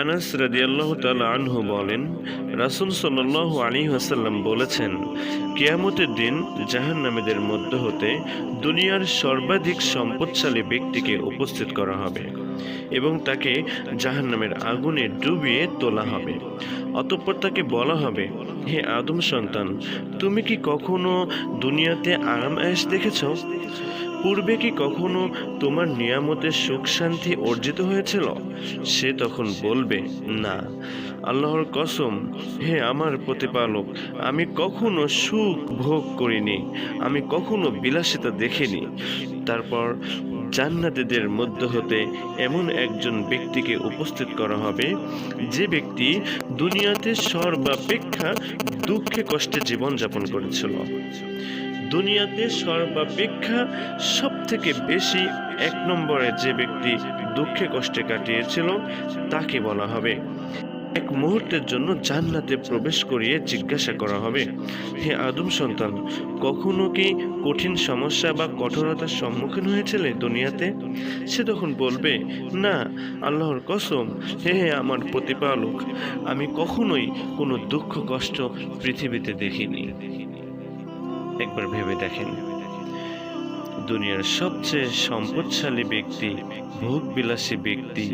আনাস রাদিয়াল্লাহ তাআলা আনহু বলেন, রাসূল সাল্লাল্লাহু আলাইহি ওয়াসাল্লাম বলেছেন, কেয়ামতের দিন জাহান্নামীদের মধ্য হতে দুনিয়ার সর্বাধিক সম্পদশালী ব্যক্তিকে উপস্থিত করা হবে এবং তাকে জাহান্নামের আগুনে ডুবিয়ে তোলা হবে। অতঃপর তাকে বলা হবে, হে আদম সন্তান, তুমি কি কখনো দুনিয়াতে আরাম আয়েশ দেখেছ? পূর্বে কি কখনো তোমার নিয়ামতের সুখ শান্তি অর্জিত হয়েছিল? সে তখন বলবে, না। আল্লাহর কসম, হে আমার প্রতিপালক, আমি কখনো সুখ ভোগ করিনি। আমি কখনো বিলাসিতা দেখিনি। তারপর জান্নাতীদের মধ্য হতে এমন একজন ব্যক্তিকে উপস্থিত করা হবে, যে ব্যক্তি দুনিয়াতে সর্বাপেক্ষা দুঃখে কষ্টে জীবনযাপন করেছিল। দুনিয়াতে সর্বাপেক্ষা সব থেকে বেশি এক নম্বরে যে ব্যক্তি দুঃখে কষ্টে কাটিয়েছিল, তাকে বলা হবে। এক মুহূর্তের জন্য জান্নাতে প্রবেশ করিয়ে জিজ্ঞাসা করা হবে, হে আদম সন্তান, কখনো কি কঠিন সমস্যা বা কঠোরতার সম্মুখীন হয়েছিলে দুনিয়াতে? সে তখন বলবে, না, আল্লাহর কসম, হে হে আমার প্রতিপালক, আমি কখনোই কোনো দুঃখ কষ্ট পৃথিবীতে দেখিনি। একবার ভেবে দেখেন। দুনিয়ার সবচেয়ে সম্পদশালী ব্যক্তি, ভোগবিলাসী ব্যক্তি,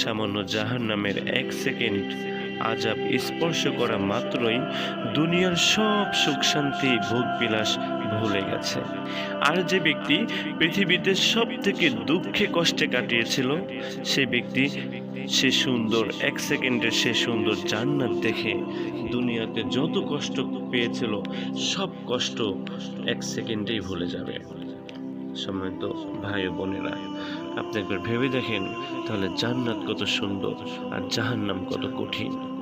সামান্য জাহান নামের এক সেকেন্ড আজাব স্পর্শ করা মাত্রই দুনিয়ার সব সুখ শান্তি, ভোগবিলাস ভুলে গেছে। আর যে ব্যক্তি পৃথিবীতে সব থেকে দুঃখে কষ্টে কাটিয়েছিল, সে ব্যক্তি সে সুন্দর, এক সেকেন্ডের সে সুন্দর জান্নাত দেখে দুনিয়াতে যত কষ্ট পেয়েছিল, সব কষ্ট এক সেকেন্ডেই ভুলে যাবে। সময় তো ভাই বোনেরা, আপনি একবার ভেবে দেখেন, তাহলে জান্নাত কত সুন্দর আর জাহান্নাম কত কঠিন।